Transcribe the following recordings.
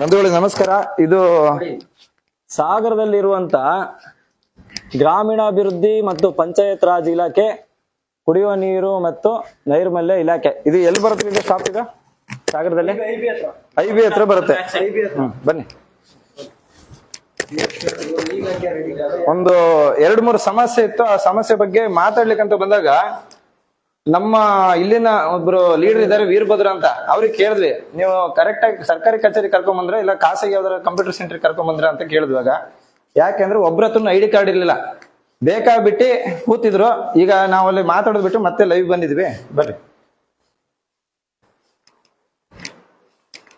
ಬಂಧುಗಳೇ ನಮಸ್ಕಾರ. ಇದು ಸಾಗರದಲ್ಲಿರುವಂತ ಗ್ರಾಮೀಣಾಭಿವೃದ್ಧಿ ಮತ್ತು ಪಂಚಾಯತ್ ರಾಜ್ ಇಲಾಖೆ ಕುಡಿಯುವ ನೀರು ಮತ್ತು ನೈರ್ಮಲ್ಯ ಇಲಾಖೆ. ಇದು ಎಲ್ಲಿ ಬರುತ್ತೆ ಇದು ಸ್ಟಾಪ್ ಈಗ ಸಾಗರದಲ್ಲಿ? ಐ ಬಿ ಹತ್ರ. ಬರುತ್ತೆ. ಬನ್ನಿ. ಒಂದು ಎರಡು ಮೂರು ಸಮಸ್ಯೆ ಇತ್ತು. ಆ ಸಮಸ್ಯೆ ಬಗ್ಗೆ ಮಾತಾಡ್ಲಿಕ್ಕಂತ ಬಂದಾಗ ನಮ್ಮ ಇಲ್ಲಿನ ಒಬ್ರು ಲೀಡರ್ ಇದ್ದಾರೆ ವೀರಭದ್ರ ಅಂತ. ಅವ್ರಿಗೆ ಕೇಳಿದ್ವಿ, ನೀವು ಕರೆಕ್ಟ್ ಆಗಿ ಸರ್ಕಾರಿ ಕಚೇರಿ ಕರ್ಕೊಂಡ್ ಬಂದ್ರೆ ಇಲ್ಲ ಖಾಸಗಿ ಯಾವ್ದಾರ ಕಂಪ್ಯೂಟರ್ ಸೆಂಟರ್ ಕರ್ಕೊಂಡ್ ಬಂದ್ರ ಅಂತ ಕೇಳಿದ್ವಾಗ ಯಾಕೆಂದ್ರೆ ಒಬ್ರ ಹತ್ರ ಐ ಡಿ ಕಾರ್ಡ್ ಇರ್ಲಿಲ್ಲ. ಬೇಕಾಗ್ಬಿಟ್ಟು ಕೂತಿದ್ರು, ಈಗ ಅಲ್ಲಿ ಮಾತಾಡೋದ್ ಬಿಟ್ಟು ಮತ್ತೆ ಲೈವ್ ಬಂದಿದ್ವಿ. ಬರ್ರಿ.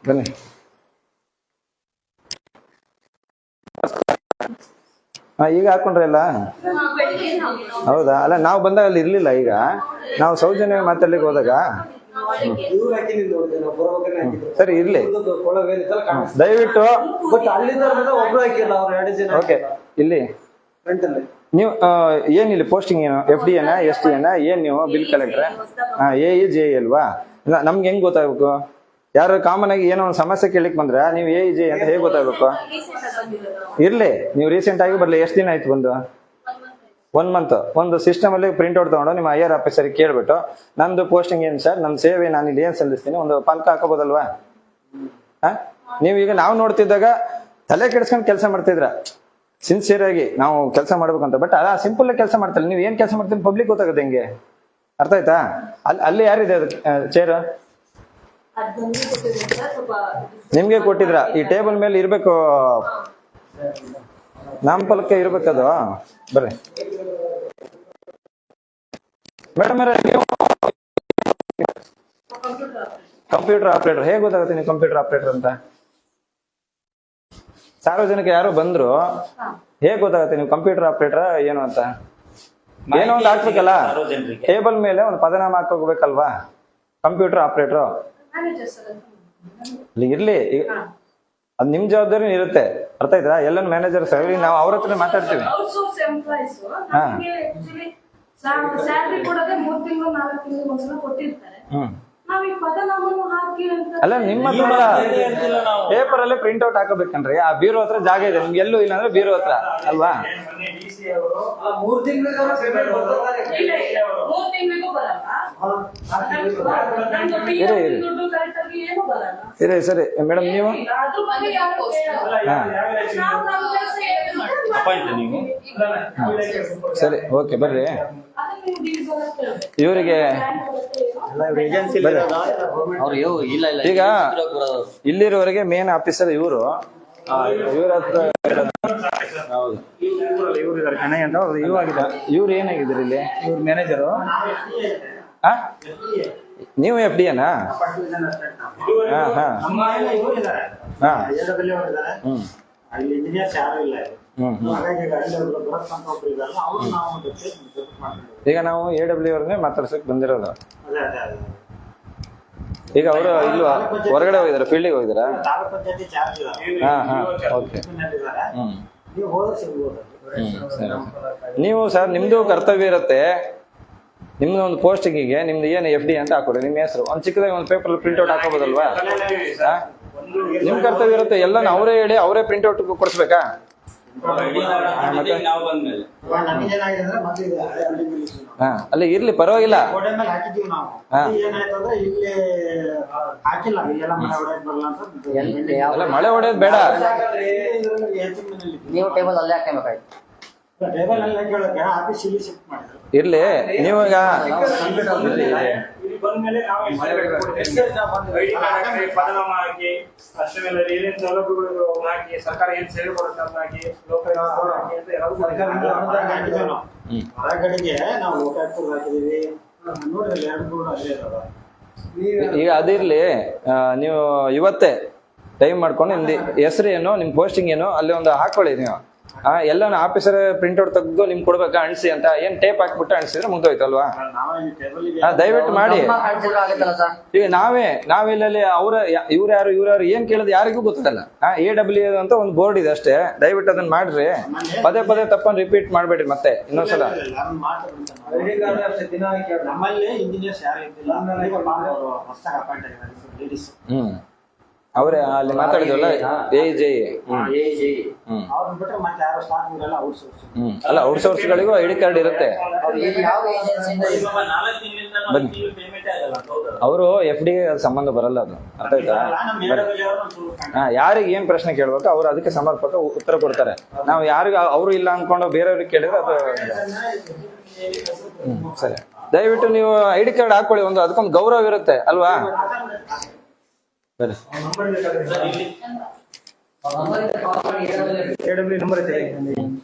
ಬನ್ನಿ. ಹಾ, ಈಗ ಹಾಕೊಂಡ್ರಲ್ಲ ಹೌದಾ? ಅಲ್ಲ, ನಾವು ಬಂದಾಗ ಅಲ್ಲಿ ಇರ್ಲಿಲ್ಲ ಈಗ. ನಾವು ಸೌಜನ್ಯ ಮಾತಾಡ್ಲಿಕ್ಕೆ ಹೋದಾಗ. ಸರಿ, ಇರ್ಲಿ. ದಯವಿಟ್ಟು. ಓಕೆ, ಇಲ್ಲಿ. ನೀವು ಏನಿಲ್ಲ ಏನ್ ಪೋಸ್ಟಿಂಗ್ ಏನು? ಎಫ್ ಡಿ ಏನ ಎಸ್ ಟಿ ಎನ ಏನ್ ನೀವು? ಬಿಲ್ ಕಲೆಕ್ಟ್ರೆ ಹಾ ಎ ಜೆ ಅಲ್ವಾ ನಮ್ಗೆ ಹೆಂಗ್ ಗೊತ್ತಾಗ್ಬೇಕು? ಯಾರು ಕಾಮನ್ ಆಗಿ ಏನೋ ಒಂದು ಸಮಸ್ಯೆ ಕೇಳಿಕ್ ಬಂದ್ರೆ, ನೀವು ಜೆ ಅಂತ ಹೇಗೆ ಗೊತ್ತಾಗಬೇಕು? ಇರ್ಲಿ ನೀವು ರೀಸೆಂಟ್ ಆಗಿ ಬರ್ಲಿ, ಎಷ್ಟು ದಿನ ಆಯ್ತು ಬಂದು? ಒನ್ ಮಂತ್ ಒಂದು ಸಿಸ್ಟಮ್ ಅಲ್ಲಿ ಪ್ರಿಂಟ್ ಔಟ್ ತಗೊಂಡು ನಿಮ್ಮ ಐಆರ್ ಆರ್ ಆಫೀಸರ್ ಕೇಳ್ಬಿಟ್ಟು, ನಂದು ಪೋಸ್ಟಿಂಗ್ ಏನ್ ಸರ್ ನನ್ನ ಸೇವೆ ನಾನು ಇಲ್ಲಿ ಏನ್ ಸಲ್ಲಿಸ್ತೀನಿ? ಒಂದು ಪಂಕ ಹಾಕೋಬೋದಲ್ವಾ? ನೀವು ಈಗ ನಾವು ನೋಡ್ತಿದ್ದಾಗ ತಲೆ ಕೆಡಿಸ್ಕೊಂಡು ಕೆಲಸ ಮಾಡ್ತಿದ್ರ. ಸಿನ್ಸಿಯರ್ ಆಗಿ ನಾವು ಕೆಲಸ ಮಾಡ್ಬೇಕಂತ. ಬಟ್ ಅದ ಸಿಂಪಲ್ ಕೆಲಸ ಮಾಡ್ತಾರೆ. ನೀವು ಏನ್ ಕೆಲಸ ಮಾಡ್ತೀನಿ ಪಬ್ಲಿಕ್ ಗೊತ್ತಾಗುತ್ತೆ ಹೆಂಗೆ? ಅರ್ಥ ಆಯ್ತಾ? ಅಲ್ಲಿ ಅಲ್ಲಿ ಯಾರಿದೆ ಅದಕ್ಕೆ ಚೇರ್ ನಿಮ್ಗೆ ಕೊಟ್ಟಿದ್ರ? ಈ ಟೇಬಲ್ ಮೇಲೆ ಇರ್ಬೇಕು. ನಾಮಫಲಕ ಇರ್ಬೇಕದು. ಬರ್ರಿ. ಮೇಡಮ್ ನೀವು ಕಂಪ್ಯೂಟರ್ ಆಪರೇಟರ್. ಹೇಗೆ ಗೊತ್ತಾಗುತ್ತೆ ನೀವು ಕಂಪ್ಯೂಟರ್ ಆಪರೇಟರ್ ಅಂತ? ಸಾರ್ವಜನಿಕ ಯಾರು ಬಂದ್ರು. ಹೇಗ್ ಗೊತ್ತಾಗುತ್ತೆ ನೀವು ಕಂಪ್ಯೂಟರ್ ಆಪರೇಟರ್ ಏನು ಅಂತ? ಏನೋ ಒಂದು ಹಾಕ್ಬೇಕಲ್ಲ. ಟೇಬಲ್ ಮೇಲೆ ಒಂದು ಪದನಾಮ ಹಾಕೋಗ್ಬೇಕಲ್ವಾ ಕಂಪ್ಯೂಟರ್ ಆಪರೇಟರ್. ಇರ್ಲಿ. ಅದ್ ನಿಮ್ ಜವಾಬ್ದಾರಿ ಇರುತ್ತೆ. ಅರ್ಥ ಆಯ್ತಾ? ಎಲ್ಲ ಮ್ಯಾನೇಜರ್ ಸರಿ ನಾವು ಅವ್ರ ಹತ್ರ ಮಾತಾಡ್ತೀವಿ. ಔಟ್ಸೋರ್ಸ್ ಎಂಪ್ಲಾಯೀಸ್ ನಮಗೆ ಆಕ್ಚುಲಿ ಸ್ಯಾಲ್ರಿ ಕೊಡೋದೇ ಮೂರ್ ತಿಂಗಳು ನಾಲ್ಕು ತಿಂಗಳು ಒಂದ್ಸಲ ಕೊಟ್ಟಿರ್ತಾರೆ. ಹ್ಮ್. ನಾವ್ ಈ ಪದನಾಮನು ಹಾಕಿ ಅಂತ ಅಲ್ಲ ನಿಮ್ಮ ಹತ್ರ ಪೇಪರ್ ಅಲ್ಲೇ ಪ್ರಿಂಟ್ ಔಟ್ ಹಾಕಬೇಕನ್ರಿ ಆ ಬೀರೋ ಹತ್ರ ಜಾಗ ಇದೆ. ನಿಮ್ಗೆ ಎಲ್ಲೂ ಇಲ್ಲ ಅಂದ್ರೆ ಬೀರೋ ಹತ್ರ ಅಲ್ವಾ? ಆ ಮೂರ್ ತಿಂಗಳಿಂದ ಪೇಮೆಂಟ್ ಬರ್ತಾರೆ ಇಲ್ಲ, ಇಲ್ಲ, ಮೂರ್ ತಿಂಗಳಿಗೂ ಬರಲ್ಲ. ನಮ್ದು PF ಇರಿ, ಸರಿ ಸರಿ. ಮೇಡಮ್ ನೀವು. ಸರಿ ಓಕೆ ಬರ್ರಿ. ಇವರಿಗೆ ಈಗ ಇಲ್ಲಿರುವವರೆಗೆ ಮೇನ್ ಆಫೀಸರ್ ಇವರು. ಇವ್ರ ಹತ್ರ ಹೌದು. ಇವ್ರು ಏನಾಗಿದ್ದಾರೆ ಇಲ್ಲಿ? ಇವ್ರ ಮ್ಯಾನೇಜರು ನೀವು ಎಫ್ ಡಿ ಏನಾ ಈಗ ನಾವು ಎ ಡಬ್ಲ್ಯೂ ಅವ್ರನ್ನೇ ಮಾತಾಡ್ಸಕ್ ಬಂದಿರೋದು. ಈಗ ಅವರು ಇಲ್ವಾ? ಹೊರಗಡೆ ಹೋಗಿದಾರೆ ಫೀಲ್ಡಿಗೆ ಹೋಗಿದಾರಾ? ಹಾ ಹಾ ಓಕೆ ಹ್ಮ್. ನೀವು ಸರಿ. ನೀವು ಸರ್ ನಿಮ್ದು ಕರ್ತವ್ಯ ಇರುತ್ತೆ. ನಿಮ್ದು ಒಂದು ಪೋಸ್ಟಿಂಗಿಗೆ ನಿಮ್ದು ಏನು ಎಫ್ ಡಿ ಅಂತ ಹಾಕೊಡಿ. ನಿಮ್ಮ ಹೆಸರು. ಒಂದು ಚಿಕ್ಕದಾಗಿ ಒಂದು ಪೇಪರ್ ಪ್ರಿಂಟ್ ಔಟ್ ಹಾಕೋಬೋದಲ್ವಾ? ನಿಮ್ ಕರ್ತವ್ಯ ಇರುತ್ತೆ. ಎಲ್ಲ ಅವರೇ ಹೇಳಿ ಅವರೇ ಪ್ರಿಂಟ್ ಔಟ್ ಕೊಡಿಸ್ಬೇಕಾ? ಹಾ ಅಲ್ಲಿ ಇರ್ಲಿ ಪರವಾಗಿಲ್ಲ ಗೋಡೆ ಮೇಲೆ ಹಾಕಿದ್ದೀವಿ ನಾವು ಏನಾಯ್ತು ಅಂದ್ರೆ ಇಲ್ಲಿ ಹಾಕಿಲ್ಲ ಇಲ್ಲೆಲ್ಲ ಮನೆ ಹೊಡೆಯಕ್ ಬರಲ್ಲ ಅಂತ building- ಅಲ್ಲ ಮಳೆ ಹೊಡೆಯೋದು ಬೇಡ. ನೀವು ಟೇಬಲ್ ಅಲ್ಲೇ ಹಾಕಬೇಕಾಯ್ತು ಇರ್ಲಿ ನೀವು ಈಗ ಇಲ್ಲಿ ಬಂದ್ಮೇಲೆ ನಾವು ಹಾಕಿ ಪದನಾಮ ಹಾಕಿ ಅಷ್ಟೆಲ್ಲ ಏನೇನು ಸೌಲಭ್ಯಗಳು ಹಾಕಿ ಸರ್ಕಾರ ಏನ್ ಸೇವೆ ಕೊಡುತ್ತೆ ಅಂತ ಹಾಕಿ ಲೋಕಲ್ ಅಂತ ನಾವು. ಹಾಕಿದೀವಿ ಎರಡು ಅಲ್ಲೇ ಈಗ ಅದಿರ್ಲಿ ನೀವು ಇವತ್ತೇ ಟೈಮ್ ಮಾಡ್ಕೊಂಡು ನಿಮ್ದು ಹೆಸರು ಏನು ನಿಮ್ ಪೋಸ್ಟಿಂಗ್ ಏನು ಅಲ್ಲಿ ಒಂದು ಹಾಕೊಳ್ಳಿ ನೀವು. ಎಲ್ಲ ಆಫೀಸರ್ ಪ್ರಿಂಟ್ ಔಟ್ ತೆಗೆದು ನಿಮ್ ಕೊಡ್ಬೇಕಾ ಅಣಿಸಿ ಅಂತ ಏನ್ ಟೇಪ್ ಹಾಕ್ಬಿಟ್ಟು ಅಣಿಸಿದ್ರೆ ಮುಗ್ದೋಯ್ತಲ್ವಾ? ನಾವೇ ಈ ಟೇಬಲ್ಗೆ ಹಾ, ದಯವಿಟ್ಟು ಮಾಡಿ ಈಗ ನಾವೇ ನಾವೆಲ್ಲಲ್ಲಿ ಅವ್ರ ಇವ್ರು ಯಾರು ಇವ್ರು ಯಾರು ಏನ್ ಕೇಳೋದು ಯಾರಿಗೂ ಗೊತ್ತಲ್ಲ ಆ ಎ ಡಬ್ಲ್ಯೂ ಅಂತ ಒಂದು ಬೋರ್ಡ್ ಇದೆ ಅಷ್ಟೇ. ದಯವಿಟ್ಟು ಅದನ್ನ ಮಾಡ್ರಿ. ಪದೇ ಪದೇ ತಪ್ಪನ್ನು ರಿಪೀಟ್ ಮಾಡ್ಬೇಡ್ರಿ ಮತ್ತೆ ಇನ್ನೊಂದ್ಸಲ. ಹ್ಮ್. ಅವರೇ ಅಲ್ಲಿ ಮಾತಾಡಿದ್ರಲ್ಲ ಎ ಜೆ ಜೆ ಬಿಟ್ರೆ ಮತ್ತೆ ಯಾರು ಇರಲ್ಲ ಅಲ್ಲ ಔಟ್ ಸೋರ್ಸ್ಗಳಿಗೂ ಐ ಡಿ ಕಾರ್ಡ್ ಇರುತ್ತೆ. ಅವ್ರು ಬನ್ನಿ. ಅವರು ಎಫ್ ಡಿ ಸಂಬಂಧ ಬರಲ್ಲ ಅದು. ಅರ್ಥ ಆಯ್ತಾ? ಯಾರಿಗೆ ಏನ್ ಪ್ರಶ್ನೆ ಕೇಳ್ಬೇಕು ಅವ್ರು ಅದಕ್ಕೆ ಸಮರ್ಪಕ ಉತ್ತರ ಕೊಡ್ತಾರೆ. ನಾವು ಯಾರಿಗ ಅವರು ಇಲ್ಲ ಅನ್ಕೊಂಡು ಬೇರೆಯವ್ರಿಗೆ ಕೇಳಿದ್ರೆ ಅದು ಹ್ಮ್ ಸರಿ. ದಯವಿಟ್ಟು ನೀವು ಐ ಡಿ ಕಾರ್ಡ್ ಹಾಕೊಳ್ಳಿ ಒಂದು ಅದಕ್ಕೊಂದು ಗೌರವ ಇರುತ್ತೆ ಅಲ್ವಾ? ಸರಿ.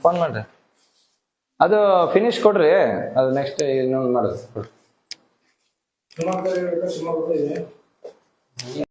ಫೋನ್ ಮಾಡ್ರಿ. ಅದು ಫಿನಿಶ್ ಕೊಡ್ರಿ. ಅದು ನೆಕ್ಸ್ಟ್ ಇನ್ನೊಂದು ಮಾಡೋದು.